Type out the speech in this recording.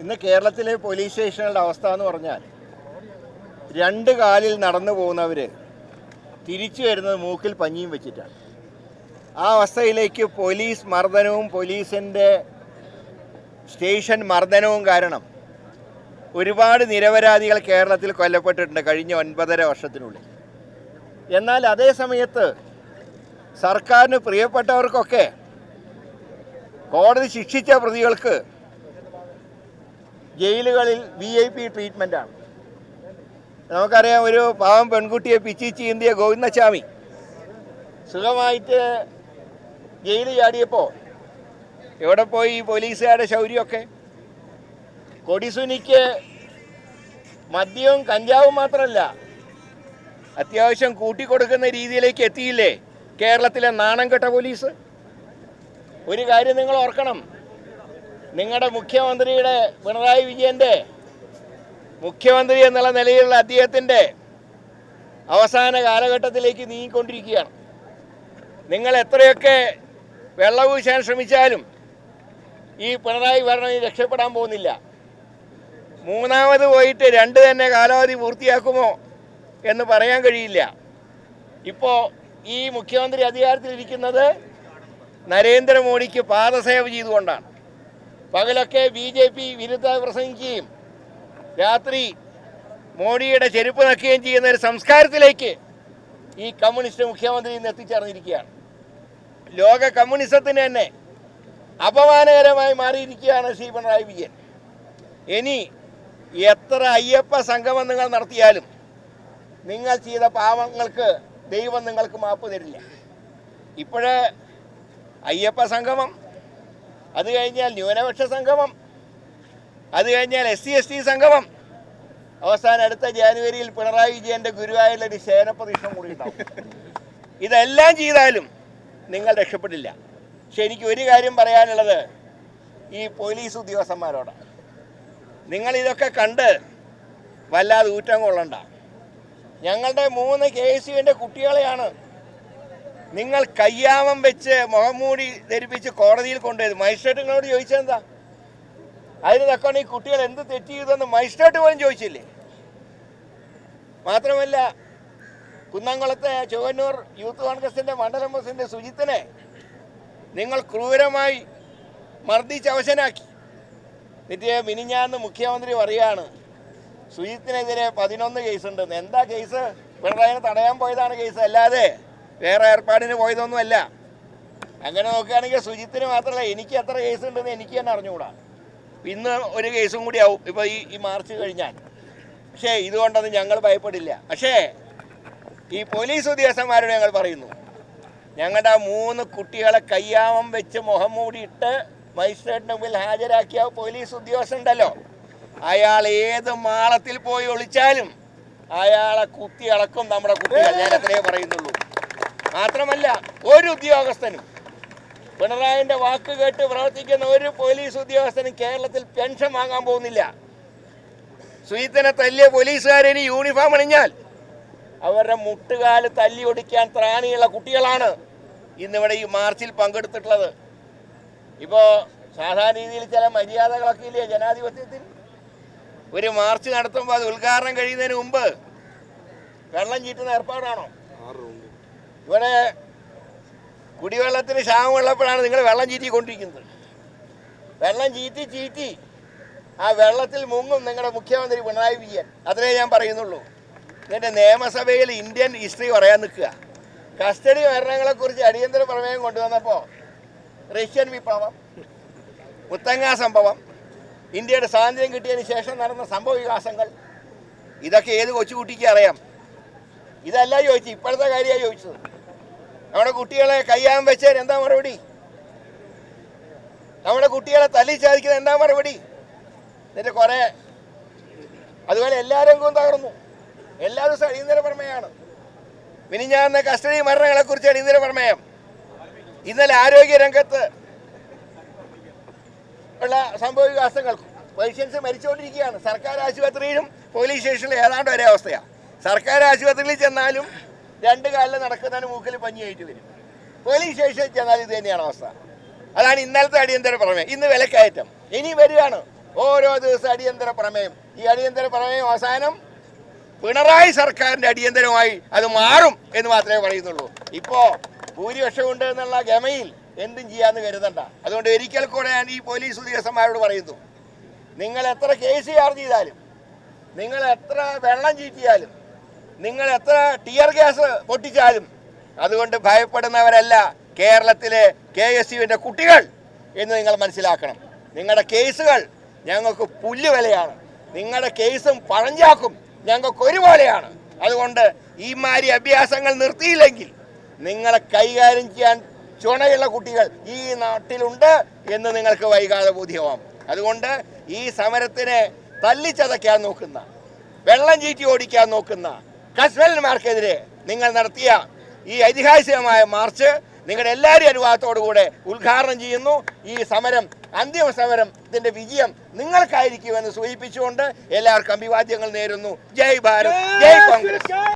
ഇന്ന് കേരളത്തിലെ പോലീസ് സ്റ്റേഷനുകളുടെ അവസ്ഥ എന്ന് പറഞ്ഞാൽ രണ്ട് കാലിൽ നടന്നു പോകുന്നവർ തിരിച്ചു വരുന്നത് മൂക്കിൽ പഞ്ഞിയും വെച്ചിട്ടാണ്. ആ അവസ്ഥയിലേക്ക് പോലീസ് മർദ്ദനവും പോലീസിന്റെ സ്റ്റേഷൻ മർദ്ദനവും കാരണം ഒരുപാട് നിരപരാധികൾ കേരളത്തിൽ കൊല്ലപ്പെട്ടിട്ടുണ്ട് കഴിഞ്ഞ ഒൻപതര വർഷത്തിനുള്ളിൽ. എന്നാൽ അതേ സമയത്ത് സർക്കാരിന് പ്രിയപ്പെട്ടവർക്കൊക്കെ കോടതി ശിക്ഷിച്ച പ്രതികൾക്ക് ജയിലുകളിൽ വി ഐ പി ട്രീറ്റ്മെന്റാണ് നമുക്കറിയാം ഒരു പാവം പെൺകുട്ടിയെ പിച്ചി ചീന്തിയ ഗോവിന്ദസ്വാമി. സുഖമായിട്ട് ജയിലിൽ ചാടിയപ്പോൾ എവിടെ പോയി ഈ പോലീസുകാരുടെ ശൗര്യമൊക്കെ? കൊടിസുനിക്ക് മദ്യവും കഞ്ചാവും മാത്രമല്ല അത്യാവശ്യം കൂട്ടിക്കൊടുക്കുന്ന രീതിയിലേക്ക് എത്തിയില്ലേ കേരളത്തിലെ നാണം കെട്ട പോലീസ്? ഒരു കാര്യം നിങ്ങൾ ഓർക്കണം. നിങ്ങളുടെ മുഖ്യമന്ത്രിയുടെ പിണറായി വിജയന്റെ മുഖ്യമന്ത്രി എന്നുള്ള നിലയിലുള്ള അദ്ദേഹത്തിന്റെ അവസാന കാലഘട്ടത്തിലേക്ക് നീങ്ങിക്കൊണ്ടിരിക്കുകയാണ്. നിങ്ങൾ എത്രയൊക്കെ വെള്ളപൂശാൻ ശ്രമിച്ചാലും ഈ പിണറായി ഭരണം രക്ഷപ്പെടാൻ പോകുന്നില്ല. മൂന്നാമത് പോയിട്ട് രണ്ട് തന്നെ കാലാവധി പൂർത്തിയാക്കുമോ എന്ന് പറയാൻ കഴിയില്ല. ഇപ്പോൾ ഈ മുഖ്യമന്ത്രി അധികാരത്തിലിരിക്കുന്നത് നരേന്ദ്രമോദിക്ക് പാദസേവ ചെയ്തുകൊണ്ടാണ്. പകലൊക്കെ ബി ജെ പി വിരുദ്ധ പ്രസംഗിക്കുകയും രാത്രി മോഡിയുടെ ചെരുപ്പ് നക്കുകയും ചെയ്യുന്ന ഒരു സംസ്കാരത്തിലേക്ക് ഈ കമ്മ്യൂണിസ്റ്റ് മുഖ്യമന്ത്രി ഇന്ന് എത്തിച്ചേർന്നിരിക്കുകയാണ്. ലോക കമ്മ്യൂണിസത്തിന് തന്നെ അപമാനകരമായി മാറിയിരിക്കുകയാണ് ശ്രീ പിണറായി വിജയൻ. ഇനി എത്ര അയ്യപ്പ സംഗമം നിങ്ങൾ നടത്തിയാലും നിങ്ങൾ ചെയ്ത പാവങ്ങൾക്ക് ദൈവം നിങ്ങൾക്ക് മാപ്പ് തരില്ല. ഇപ്പോഴേ അയ്യപ്പ സംഗമം അത് കഴിഞ്ഞാൽ ന്യൂനപക്ഷ സംഗമം. അത് കഴിഞ്ഞാൽ എസ് സി എസ് ടി സംഗമം. അവസാനം അടുത്ത ജാനുവരിയിൽ പിണറായി വിജയന്റെ ഗുരുവായൂരിൽ ഒരു ശയനപ്രതീക്ഷ കൂടി ഇതെല്ലാം ചെയ്താലും നിങ്ങൾ രക്ഷപ്പെടില്ല. പക്ഷെ എനിക്ക് ഒരു കാര്യം പറയാനുള്ളത്. ഈ പോലീസ് ഉദ്യോഗസ്ഥന്മാരോട്. നിങ്ങൾ ഇതൊക്കെ കണ്ട് വല്ലാതെ ഊറ്റം കൊള്ളണ്ട. ഞങ്ങളുടെ മൂന്ന് കെ എസ് യുവിന്റെ കുട്ടികളെയാണ് നിങ്ങൾ കയ്യാമം വെച്ച് മുഖംമൂടി ധരിപ്പിച്ച് കോടതിയിൽ കൊണ്ടുപോയത്. മജിസ്ട്രേറ്റുകളോട് ചോദിച്ചെന്താ അതിന് തക്കാണ് ഈ കുട്ടികൾ എന്ത് തെറ്റ് ചെയ്തെന്ന് മജിസ്ട്രേറ്റ് പോലും ചോദിച്ചില്ലേ? മാത്രമല്ല കുന്നംകുളത്തെ ചുവന്നൂർ യൂത്ത് കോൺഗ്രസിന്റെ മണ്ഡലം പ്രസിഡന്റ് സുജിത്തിനെ നിങ്ങൾ ക്രൂരമായി മർദ്ദിച്ച് അവശനാക്കി. എന്നിട്ട് മിനിഞ്ഞാന്ന് മുഖ്യമന്ത്രി പറയാണ് സുജിത്തിനെതിരെ പതിനൊന്ന് കേസുണ്ടെന്ന് എന്താ കേസ് പിണറായിനെ തടയാൻ പോയതാണ് കേസ് അല്ലാതെ വേറെ ഏർപ്പാടിന് പോയതൊന്നുമല്ല. അങ്ങനെ നോക്കുകയാണെങ്കിൽ സുജിത്തിന് മാത്രമല്ല എനിക്ക് എത്ര കേസ് ഉണ്ടെന്ന് എനിക്ക് തന്നെ അറിഞ്ഞുകൂടാ. ഇന്ന് ഒരു കേസും കൂടി ആവും. ഇപ്പോൾ ഈ ഈ മാർച്ച് കഴിഞ്ഞാൽ. പക്ഷേ ഇതുകൊണ്ടൊന്നും ഞങ്ങൾ ഭയപ്പെടില്ല. പക്ഷേ ഈ പോലീസ് ഉദ്യോഗസ്ഥന്മാരോട് ഞങ്ങൾ പറയുന്നു ഞങ്ങളുടെ ആ മൂന്ന് കുട്ടികളെ കയ്യാമം വെച്ച് മുഖം മൂടിയിട്ട് മജിസ്ട്രേറ്റിന് മുമ്പിൽ ഹാജരാക്കിയ പോലീസ് ഉദ്യോഗസ്ഥനുണ്ടല്ലോ. അയാൾ ഏത് മാളത്തിൽ പോയി ഒളിച്ചാലും അയാളെ കുത്തി അളക്കും നമ്മുടെ കുട്ടികൾ. ഞാൻ അത്രേ പറയുന്നുള്ളൂ. മാത്രമല്ല ഒരു ഉദ്യോഗസ്ഥനും. പിണറായിന്റെ വാക്ക് കേട്ട് പ്രവർത്തിക്കുന്ന ഒരു പോലീസ് ഉദ്യോഗസ്ഥനും കേരളത്തിൽ പെൻഷൻ വാങ്ങാൻ പോകുന്നില്ല. സുഹീത്തിനെ തല്ലിയ പോലീസുകാരിനി യൂണിഫോം അണിഞ്ഞാൽ അവരുടെ മുട്ടുകാൽ തല്ലി ഒടിക്കാൻ ത്രാണിയുള്ള കുട്ടികളാണ് ഇന്നിവിടെ ഈ മാർച്ചിൽ പങ്കെടുത്തിട്ടുള്ളത്. ഇപ്പോൾ സാധാരണ രീതിയിൽ ചില മര്യാദകളൊക്കെ ഇല്ലേ ജനാധിപത്യത്തിൽ? ഒരു മാർച്ച് നടത്തുമ്പോൾ അത് ഉദ്ഘാടനം കഴിയുന്നതിന് മുമ്പ് വെള്ളം ചീറ്റുന്ന ഏർപ്പാടാണോ? ഇവിടെ കുടിവെള്ളത്തിന് ക്ഷാമമുള്ളപ്പോഴാണ് നിങ്ങൾ വെള്ളം ചീറ്റിക്കൊണ്ടിരിക്കുന്നത്. വെള്ളം ചീറ്റി ചീറ്റി ആ വെള്ളത്തിൽ മുങ്ങും നിങ്ങളുടെ മുഖ്യമന്ത്രി പിണറായി വിജയൻ. അതിനെ ഞാൻ പറയുന്നുള്ളൂ. എന്നിട്ട് നിയമസഭയിൽ ഇന്ത്യൻ ഹിസ്റ്ററി പറയാൻ നിൽക്കുക. കസ്റ്റഡി മരണങ്ങളെക്കുറിച്ച് അടിയന്തര പ്രമേയം കൊണ്ടുവന്നപ്പോൾ റഷ്യൻ വിപ്ലവം മുത്തങ്ങ സംഭവം ഇന്ത്യയുടെ സ്വാതന്ത്ര്യം കിട്ടിയതിന് ശേഷം നടന്ന സംഭവ വികാസങ്ങൾ ഇതൊക്കെ ഏത് കൊച്ചുകുട്ടിക്ക് അറിയാം? ഇതല്ല ചോദിച്ചു ഇപ്പോഴത്തെ കാര്യമാണ് ചോദിച്ചത്. നമ്മുടെ കുട്ടികളെ കയ്യാൻ വെച്ചാൽ എന്താ മറുപടി? നമ്മുടെ കുട്ടികളെ തല്ലി ചാദിക്കുന്നത് എന്താ മറുപടി? എന്നിട്ട് കുറെ അതുപോലെ എല്ലാ രംഗവും തകർന്നു. എല്ലാ ദിവസവും അടിയന്തര പ്രമേയമാണ്. മിനിഞ്ഞാന്ന കസ്റ്റഡി മരണങ്ങളെ കുറിച്ച് അടിയന്തര പ്രമേയം. ഇന്നലെ ആരോഗ്യ രംഗത്ത് ഉള്ള സംഭവ വികാസങ്ങൾ പേഷ്യൻസ് മരിച്ചുകൊണ്ടിരിക്കുകയാണ്. സർക്കാർ ആശുപത്രിയിലും പോലീസ് സ്റ്റേഷനിലും ഏതാണ്ട് ഒരേ അവസ്ഥയാണ് സർക്കാർ ആശുപത്രിയിൽ ചെന്നാലും രണ്ട് കാലിൽ നടക്കുന്നതിന് മൂക്കിൽ പഞ്ഞിയായിട്ട് വരും. പോലീസ് സ്റ്റേഷനിൽ ചെന്നാൽ ഇത് തന്നെയാണ് അവസ്ഥ. അതാണ് ഇന്നലത്തെ അടിയന്തര പ്രമേയം. ഇന്ന് വിലക്കയറ്റം. ഇനി വരികയാണ്. ഓരോ ദിവസം അടിയന്തര പ്രമേയം. ഈ അടിയന്തര പ്രമേയം അവസാനം പിണറായി സർക്കാരിന്റെ അടിയന്തരമായി അത് മാറും എന്ന് മാത്രമേ പറയുന്നുള്ളൂ. ഇപ്പോ ഭൂരിപക്ഷമുണ്ട് എന്നുള്ള ഗമയിൽ എന്തും ചെയ്യാന്ന് കരുതണ്ട. അതുകൊണ്ട് ഒരിക്കൽ കൂടെ ഞാൻ ഈ പോലീസ് ഉദ്യോഗസ്ഥന്മാരോട് പറയുന്നു. നിങ്ങൾ എത്ര കേസ് ചാർജ് ചെയ്താലും നിങ്ങൾ എത്ര വെള്ളം ചീറ്റിയാലും നിങ്ങൾ എത്ര ടിയർ ഗ്യാസ് പൊട്ടിച്ചാലും അതുകൊണ്ട് ഭയപ്പെടുന്നവരല്ല കേരളത്തിലെ കെ എസ് യുവിന്റെ കുട്ടികൾ എന്ന് നിങ്ങൾ മനസ്സിലാക്കണം. നിങ്ങളുടെ കേസുകൾ ഞങ്ങൾക്ക് പുല്ല് വിലയാണ് നിങ്ങളുടെ കേസും പഴഞ്ചാക്കും ഞങ്ങൾക്ക് ഒരുപോലെയാണ്. അതുകൊണ്ട് ഈ മാതിരി അഭ്യാസങ്ങൾ നിർത്തിയില്ലെങ്കിൽ നിങ്ങളെ കൈകാര്യം ചെയ്യാൻ ചുണയുള്ള കുട്ടികൾ ഈ നാട്ടിലുണ്ട് എന്ന് നിങ്ങൾക്ക് വൈകാതെ ബോധ്യമാവും. അതുകൊണ്ട് ഈ സമരത്തിനെ തല്ലിച്ചതയ്ക്കാൻ നോക്കുന്ന വെള്ളം ചീറ്റി ഓടിക്കാൻ നോക്കുന്ന കശ്മലന്മാർക്കെതിരെ നിങ്ങൾ നടത്തിയ ഈ ഐതിഹാസികമായ മാർച്ച് നിങ്ങളുടെ എല്ലാവരും അനുവാദത്തോടുകൂടെ ഉദ്ഘാടനം ചെയ്യുന്നു. ഈ സമരം അന്തിമ സമരം ഇതിന്റെ വിജയം നിങ്ങൾക്കായിരിക്കുമെന്ന് സൂചിപ്പിച്ചുകൊണ്ട് എല്ലാവർക്കും അഭിവാദ്യങ്ങൾ നേരുന്നു. ജയ് ഭാരത് ജയ് കോൺഗ്രസ്.